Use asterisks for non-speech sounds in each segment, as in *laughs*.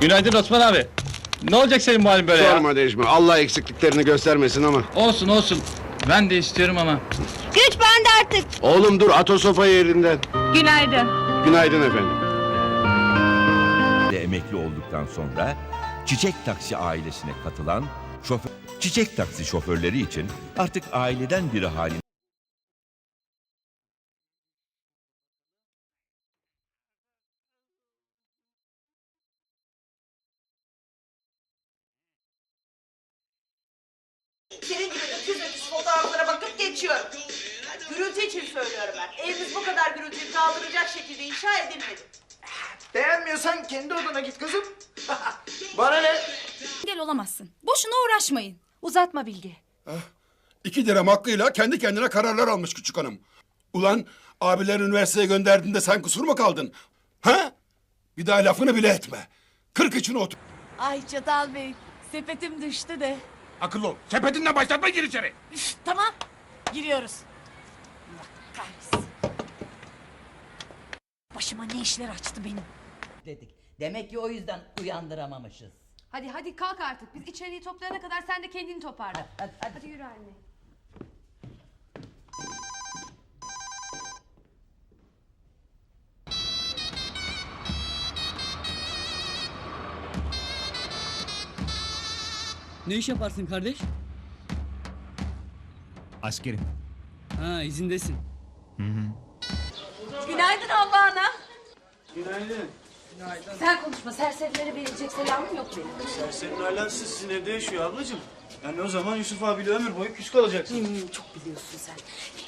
Günaydın Osman abi. Ne olacak senin bu halin böyle ya? Sorma Necmi. Allah eksikliklerini göstermesin ama. Olsun olsun. Ben de istiyorum ama. Güç bende artık. Oğlum dur at o sopayı elinden. Günaydın. Günaydın efendim. emekli olduktan sonra Çiçek Taksi ailesine katılan şoför Çiçek Taksi şoförleri için artık aileden biri halinde Senin gibi öküz öküz fotoğraflara bakıp geçiyorum. Gürültü için söylüyorum ben. Evimiz bu kadar gürültüyü kaldıracak şekilde inşa edilmedi. Beğenmiyorsan kendi odana git kızım. *laughs* Bana ne? Engel olamazsın. Boşuna uğraşmayın. Uzatma Bilge. İki dirhem hakkıyla kendi kendine kararlar almış küçük hanım. Ulan abiler üniversiteye gönderdiğinde sen kusur mu kaldın? Ha? Bir daha lafını bile etme. Kırk içine otur. Ay Çatal Bey, sepetim düştü de. Akıllı ol. Sepetinden başlatma gir içeri. Üf, tamam, giriyoruz. Allah kahretsin. Başıma ne işler açtı benim. dedik. Demek ki o yüzden uyandıramamışız. Hadi hadi kalk artık. Biz içeriği toplayana kadar sen de kendini toparla. Hadi, hadi. Hadi yürü anne. Ne iş yaparsın kardeş? Askerim. Ha izindesin. Günaydın Allah'ına. Sen konuşma. Serserilere verilecek selamım yok benim. Ailen siz, sizin evde yaşıyor ablacığım. Yani o zaman Yusuf abiyle ömür boyu küs kalacaksın. Çok biliyorsun sen.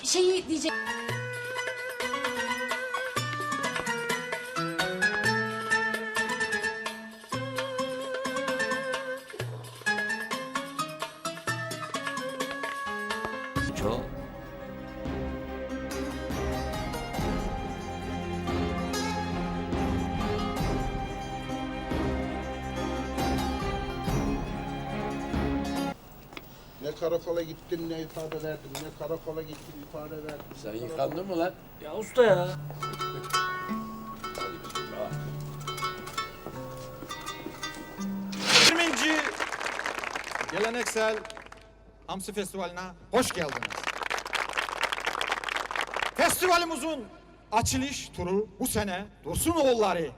Şeyi diyecek... Çok. Ne karakola gittim ne ifade verdim. Ne karakola gittim ifade verdim. Sen yıkandın mı lan? Ya usta ya. Yirminci geleneksel Hamsi Festivali'ne hoş geldiniz. Festivalimizin açılış turu bu sene Dursun oğulları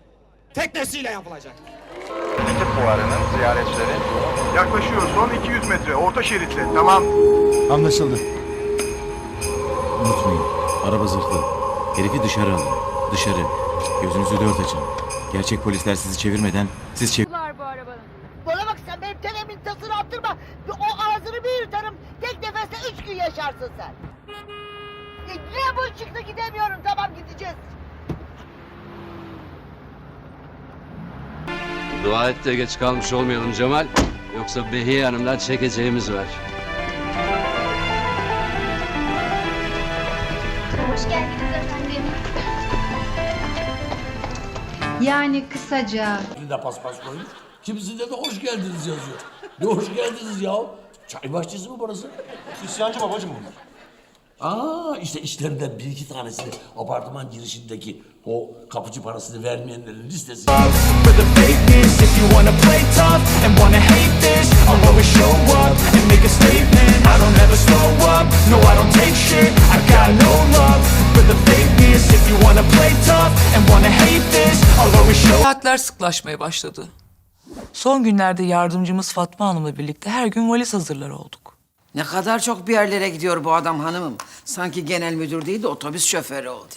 teknesiyle yapılacak. Deniz fuarının ziyaretçileri yaklaşıyor. Son 200 metre. Orta şeritte. Tamam. Anlaşıldı. Unutmayın, araba zırhlı. Herifi dışarı alın. Dışarı. Gözünüzü dört açın. Gerçek polisler sizi çevirmeden siz çevir... Var bu arabanın. Bana bak sen benim tenemin tasını attırma. O ağzını bir yutarım. Tek nefeste üç gün yaşarsın sen. Ya Niye bu çıktı gidemiyorum tamam gideceğiz. Dua et de geç kalmış olmayalım Cemal. Yoksa Behiye Hanım'dan çekeceğimiz var. Hoş geldiniz efendim. Yani kısaca. de paspas koymuş. Kimisinde de hoş geldiniz yazıyor. Ne hoş geldiniz ya? Çay bahçesi mi burası? İsyancı babacım bunlar. Aa işte işlerinden bir iki tanesi apartman girişindeki o kapıcı parasını vermeyenlerin listesi. Saatler sıklaşmaya başladı. Son günlerde yardımcımız Fatma Hanım'la birlikte her gün valiz hazırlar olduk. Ne kadar çok bir yerlere gidiyor bu adam hanımım. Sanki genel müdür değil de otobüs şoförü oldu.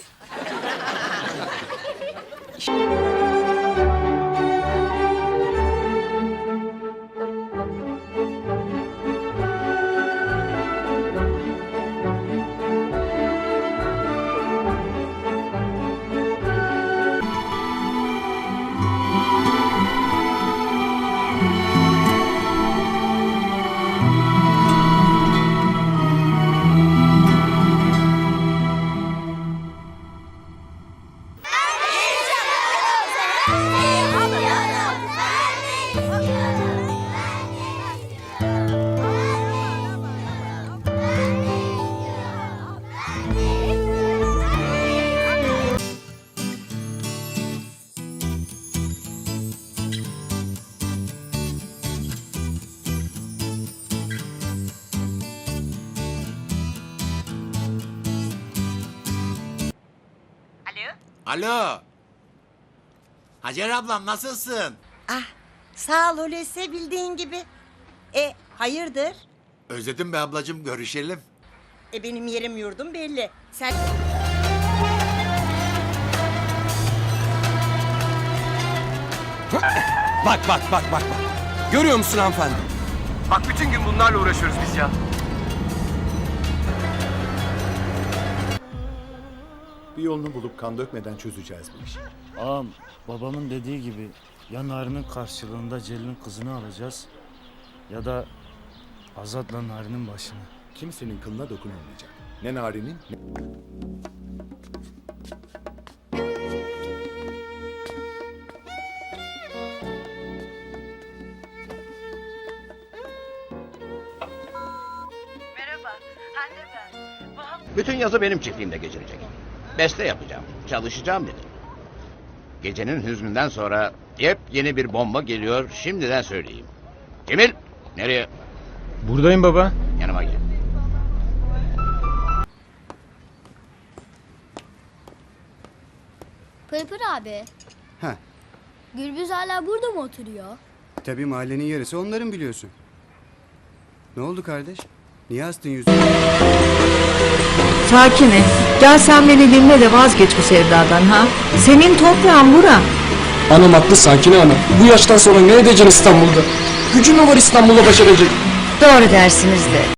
Alo. Hacer ablam nasılsın? Ah sağ ol Hulusi bildiğin gibi. E hayırdır? Özledim be ablacığım görüşelim. E benim yerim yurdum belli. Sen Bak bak bak bak bak. Görüyor musun hanımefendi? Bak bütün gün bunlarla uğraşıyoruz biz ya. Bir yolunu bulup kan dökmeden çözeceğiz bu işi. Ağam babamın dediği gibi ya Narin'in karşılığında Celil'in kızını alacağız ya da Azat'la Narin'in başını. Kimsenin kılına dokunulmayacak. Ne Nari'nin ne... Bütün yazı benim çiftliğimde geçirecek. Beste yapacağım. Çalışacağım dedim. Gecenin hüznünden sonra yepyeni bir bomba geliyor. Şimdiden söyleyeyim. Cemil! Nereye? Buradayım baba. Yanıma gel. Pırpır abi. Ha. Gürbüz hala burada mı oturuyor? Tabii mahallenin yarısı onların biliyorsun. Ne oldu kardeş? Niye astın yüzünü? Sakine, gel sen beni dinle de vazgeç bu sevdadan ha. Senin toprağın bura. Hanım haklı Sakine Hanım. Bu yaştan sonra ne edeceksin İstanbul'da? Gücün mü var İstanbul'da başaracak? Doğru dersiniz de.